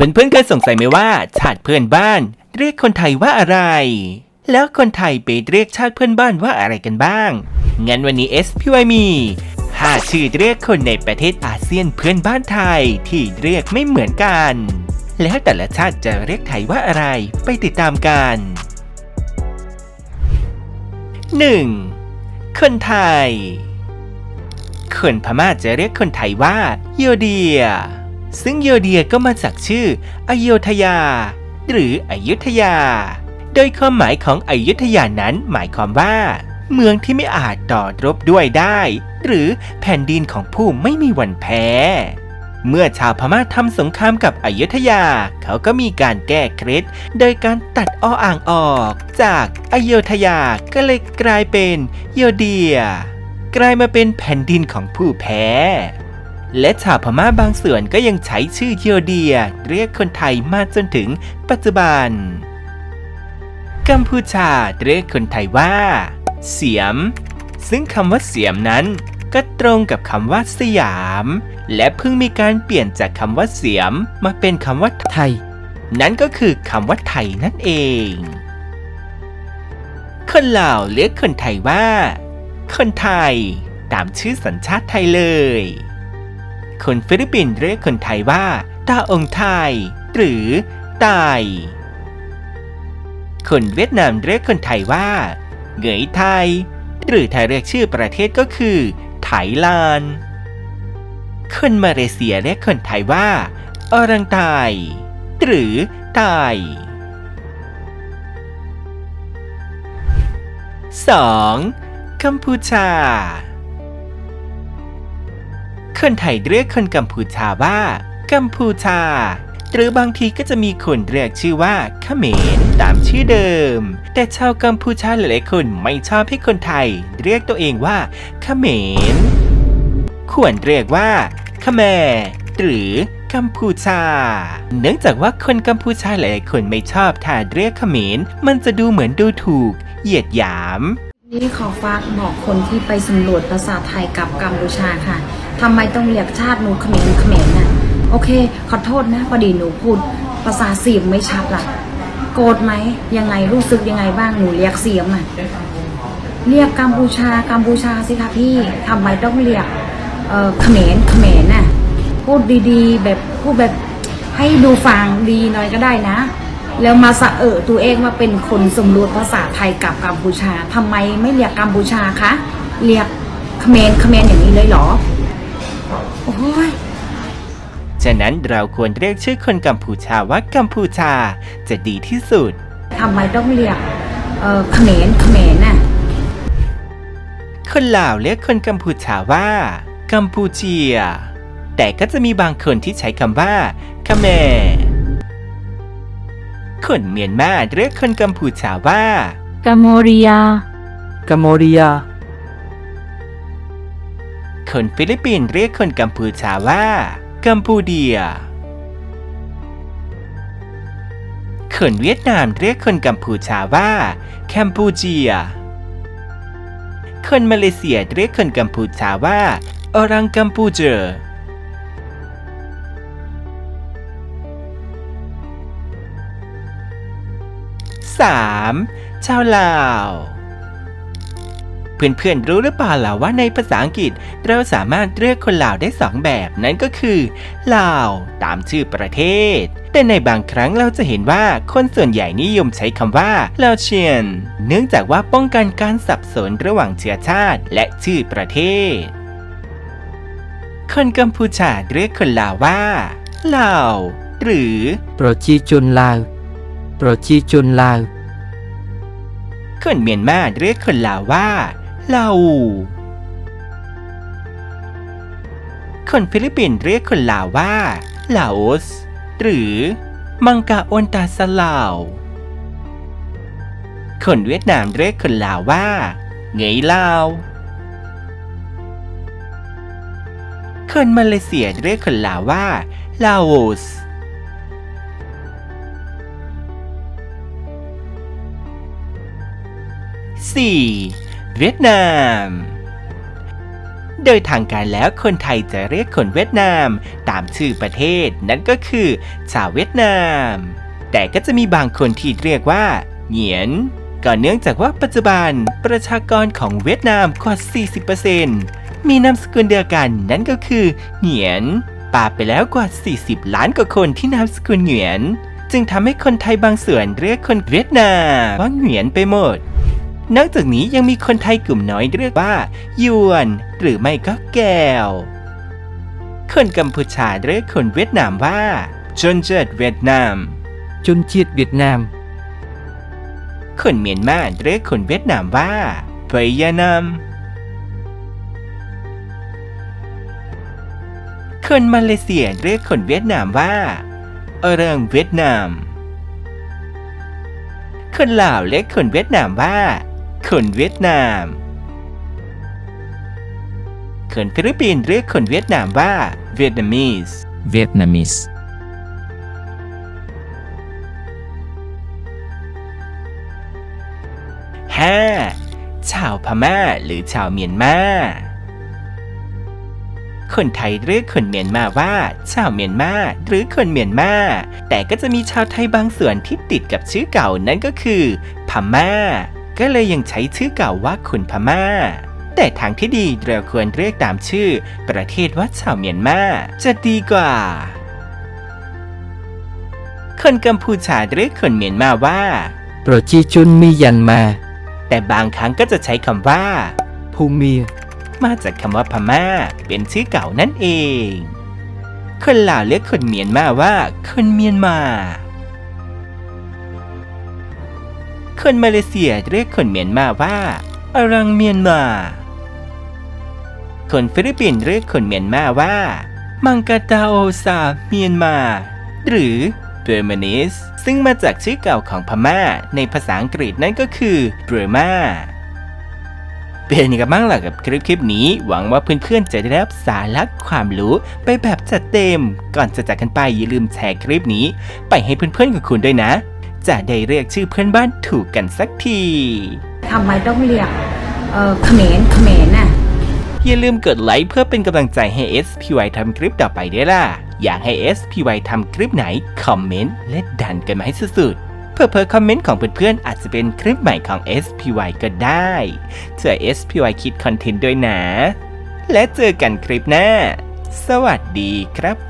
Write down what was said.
เพื่อนๆเคยสงสัยไหมว่าชาติเพื่อนบ้าน เรียกคนไทยว่าอะไร แล้วคนไทยไปเรียกชาติเพื่อนบ้านว่าอะไรกันบ้าง งั้นวันนี้ S P Y มีห้าชื่อเรียกคนในประเทศอาเซียนเพื่อนบ้านไทยที่เรียกไม่เหมือนกัน แล้วแต่ละชาติจะเรียกไทยว่าอะไรไปติดตามกัน 1. คนไทย คนพม่าจะเรียกคนไทยว่าโยเดีย ซึ่งโยเดียก็มาจากชื่ออโยธยา หรืออยุธยา โดยความหมายของอยุธยานั้นหมายความว่า เมืองที่ไม่อาจต่อรบด้วยได้ หรือแผ่นดินของผู้ไม่มีวันแพ้ เมื่อชาวพม่าทำสงครามกับอยุธยา เขาก็มีการแก้เคล็ดโดยการตัดอ้ออ่างออก จากอโยธยาก็เลยกลายเป็นโยเดีย กลายมาเป็นแผ่นดินของผู้แพ้ และชาวพม่าบางส่วนก็ยังใช้ชื่อโยเดีย เรียกคนไทยมาจนถึงปัจจุบัน กัมพูชาเรียกคนไทยว่า เสียม ซึ่งคำว่าเสียมนั้นก็ตรงกับคำว่าสยาม และเพิ่งมีการเปลี่ยนจากคำว่าเสียมมาเป็นคำว่าไทย นั่นก็คือคำว่าไทยนั่นเอง คนลาวเรียกคนไทยว่า คนไทย ตามชื่อสัญชาติไทยเลย คนฟิลิปปินส์เรียกคนไทยว่าตาองไทย หรือไตายคนเวียดนามเรียกคนไทยว่าเหงยไทย หรือถ้าเรียกชื่อประเทศก็คือ ไถลาน คนมาเลเซียเรียกคนไทยว่าอรังไตายหรือไต 2. กัมพูชา คนไทยเรียกคนกัมพูชาว่า กัมพูชา หรือบางทีก็จะมีคนเรียกชื่อว่าเขมรตามชื่อเดิม แต่ชาวกัมพูชาหลายๆคนไม่ชอบให้คนไทย เรียกตัวเองว่าเขมร ควรเรียกว่าขแมรหรือกัมพูชา เนื่องจากว่าคนกัมพูชาหลายๆคนไม่ชอบถ้าเรียกเขมร มันจะดูเหมือนดูถูก เหยียดหยาม นี่ขอฝากบอกคนที่ไปสำรวจภาษาไทยกับกัมพูชาค่ะ ทำไมต้องเรียกชาติหนูเขมรเขมรน่ะโอเค ขอโทษนะพอดีหนูพูดภาษาเสียมไม่ชัดล่ะ โกรธไหมยังไงรู้สึกยังไงบ้างหนูเรียกเสียมอะเรียกกัมพูชากัมพูชาสิคะพี่ทำไมต้องเรียกเอ่อเขมรเขมรน่ะพูดดีๆ แบบพูดแบบให้ดูฟังดีหน่อยก็ได้นะ แล้วมาสะเออตัวเองว่าเป็นคนสำรวจภาษาไทยกับกัมพูชาทำไมไม่เรียกกัมพูชาคะเรียกเขมรเขมรอย่างนี้เลยเหรอ โอ้ยฉะนั้นเราควรเรียกชื่อคนกัมพูชาว่ากัมพูชาจะดีที่สุด ทำไมต้องเรียกเอ่อเขมรเขมรน่ะ คนลาวเรียกคนกัมพูชาว่า กัมพูเชีย แต่ก็จะมีบางคนที่ใช้คำว่าคาแมคนเมียนมาเรียกคนกัมพูชาว่า กามอริยากัมโมเรีย คนฟิลิปปินส์เรียกคนกัมพูชาว่า กัมพูเดีย คนเวียดนามเรียกคนกัมพูชาว่าแคมพูเจีย คนมาเลเซียเรียกคนกัมพูชาว่าออรังกัมพูเจอ 3. ชาวลาว เพื่อนๆรู้หรือเปล่าล่ะว่าในภาษาอังกฤษเราสามารถเรียกคนลาวได้สองแบบ นั่นก็คือ ลาว ตามชื่อประเทศ แต่ในบางครั้งเราจะเห็นว่าคนส่วนใหญ่นิยมใช้คำว่าลาวเชียน เนื่องจากว่าป้องกันการสับสนระหว่างเชื้อชาติและชื่อประเทศ คนกัมพูชาเรียกคนลาวว่าลาว หรือ ប្រជាជនឡាវប្រជាជនឡាវ คนเมียนมาเรียกคนลาวว่า เลาคนฟิลิปปินส์เรียกคนลาวว่าลาโอส หรือมังกาโอนตาสลาว คนเวียดนามเรียกคนลาวว่าเหงลาว คนมาเลเซียเรียกคนลาวว่าลาโอส 4. เวียดนาม โดยทางการแล้วคนไทยจะเรียกคนเวียดนาม ตามชื่อประเทศนั่นก็คือ ชาวเวียดนาม แต่ก็จะมีบางคนที่เรียกว่า เหงียนก็เนื่องจากว่าปัจจุบันประชากรของเวียดนามกว่า 40%มีนามสกุลเดียวกันนั่นก็คือ เหงียนปาไปแล้วกว่า 40 ล้านกว่าคนที่นามสกุลเหงียน จึงทำให้คนไทยบางส่วนเรียกคนเวียดนามว่าเหงียนไปหมด นอกจากนี้ยังมีคนไทยกลุ่มน้อยเรียกว่ายวน หรือไม่ก็แก้ว คนกัมพูชาเรียกคนเวียดนามว่าจนเจิดเวียดนาม จนเจียดเวียดนาม คนเมียนมาเรียกคนเวียดนามว่าเบยนามคนมาเลเซียเรียกคนเวียดนามว่าเอรังเวียดนาม คนลาวเรียกคนเวียดนามว่า คนเวียดนามคนฟิลิปปินส์เรียกคนเวียดนามว่าเวียดนามีส Vietnamese 5. ชาวพม่าหรือชาวเมียนมาคนไทยเรียกคนเมียนมาว่า ชาวเมียนมาหรือคนเมียนมา แต่ก็จะมีชาวไทยบางส่วนที่ติดกับชื่อเก่านั่นก็คือ พม่า ก็เลยยังใช้ชื่อเก่าว่าขุนพมา่า แต่ทางที่ดีเราควรเรียกตามชื่อ ประเทศว่าชาวเมียนมาจะดีกว่า คนกัมพูชาเรียกคนเมียนมาว่าโปรจีจุนมียันมา แต่บางครั้งก็จะใช้คำว่าภูมิมาจากคำว่าพม่า เป็นชื่อเก่านั่นเอง คนลาวเรียกคนเมียนมาว่าคนเมียนมา คนมาเลเซียเรียกคนเมียนมาว่าอรังเมียนมา คนฟิลิปปินส์เรียกคนเมียนมาว่า มังกาตาโอซาเมียนมา หรือเบอร์มานิสซึ่งมาจากชื่อเก่าของพม่า ในภาษาอังกฤษนั่นก็คือเบอร์มาเป็นยังไงบ้างล่ะกับคลิปคลิปนี้ หวังว่าเพื่อนๆจะได้รับสาระความรู้ไปแบบจัดเต็ม ก่อนจะจากกันไปอย่าลืมแชร์คลิปนี้ ไปให้เพื่อนๆกับคุณด้วยนะ จะได้เรียกชื่อเพื่อนบ้านถูกกันสักทีทำไมต้องเรียกเอ่อเขมรเขมรน่ะ อย่าลืมกดไลค์เพื่อเป็นกำลังใจให้ SPY ทำคลิปต่อไปด้วยล่ะ อยากให้ SPY ทำคลิปไหน คอมเมนต์และดันกันมาให้สุดๆ เพื่อเพอคอมเมนต์ของเพื่อนๆอาจจะเป็นคลิปใหม่ของ SPY ก็ได้ช่วย SPY คิดคอนเทนต์ด้วยนะ และเจอกันคลิปหน้า สวัสดีครับ